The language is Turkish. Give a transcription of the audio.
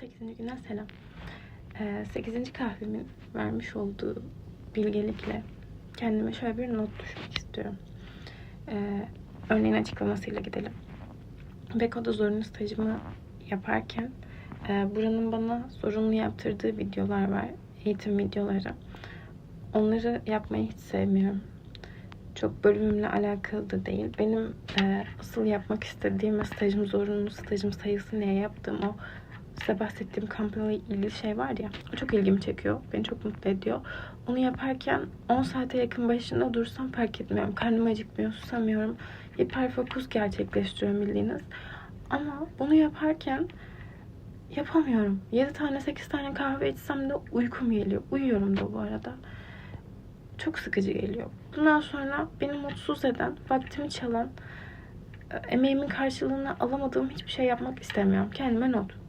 8. günden selam. Ee, 8. kahvemin vermiş olduğu bilgelikle kendime şöyle bir not düşmek istiyorum. Ee, örneğin açıklamasıyla gidelim. Beko'da zorunlu stajımı yaparken e, buranın bana zorunlu yaptırdığı videolar var. Eğitim videoları. Onları yapmayı hiç sevmiyorum. Çok bölümümle alakalı da değil. Benim e, asıl yapmak istediğim stajım zorunlu stajım sayısı neye yaptığım o size bahsettiğim kampanyayla ilgili şey var ya. O çok ilgimi çekiyor. Beni çok mutlu ediyor. Onu yaparken 10 saate yakın başında dursam fark etmiyorum. Karnım acıkmıyor, susamıyorum. Hiperfokus gerçekleştiriyorum bildiğiniz. Ama bunu yaparken yapamıyorum. 7 tane 8 tane kahve içsem de uykum geliyor. Uyuyorum da bu arada. Çok sıkıcı geliyor. Bundan sonra beni mutsuz eden, vaktimi çalan, e, emeğimin karşılığını alamadığım hiçbir şey yapmak istemiyorum. Kendime not.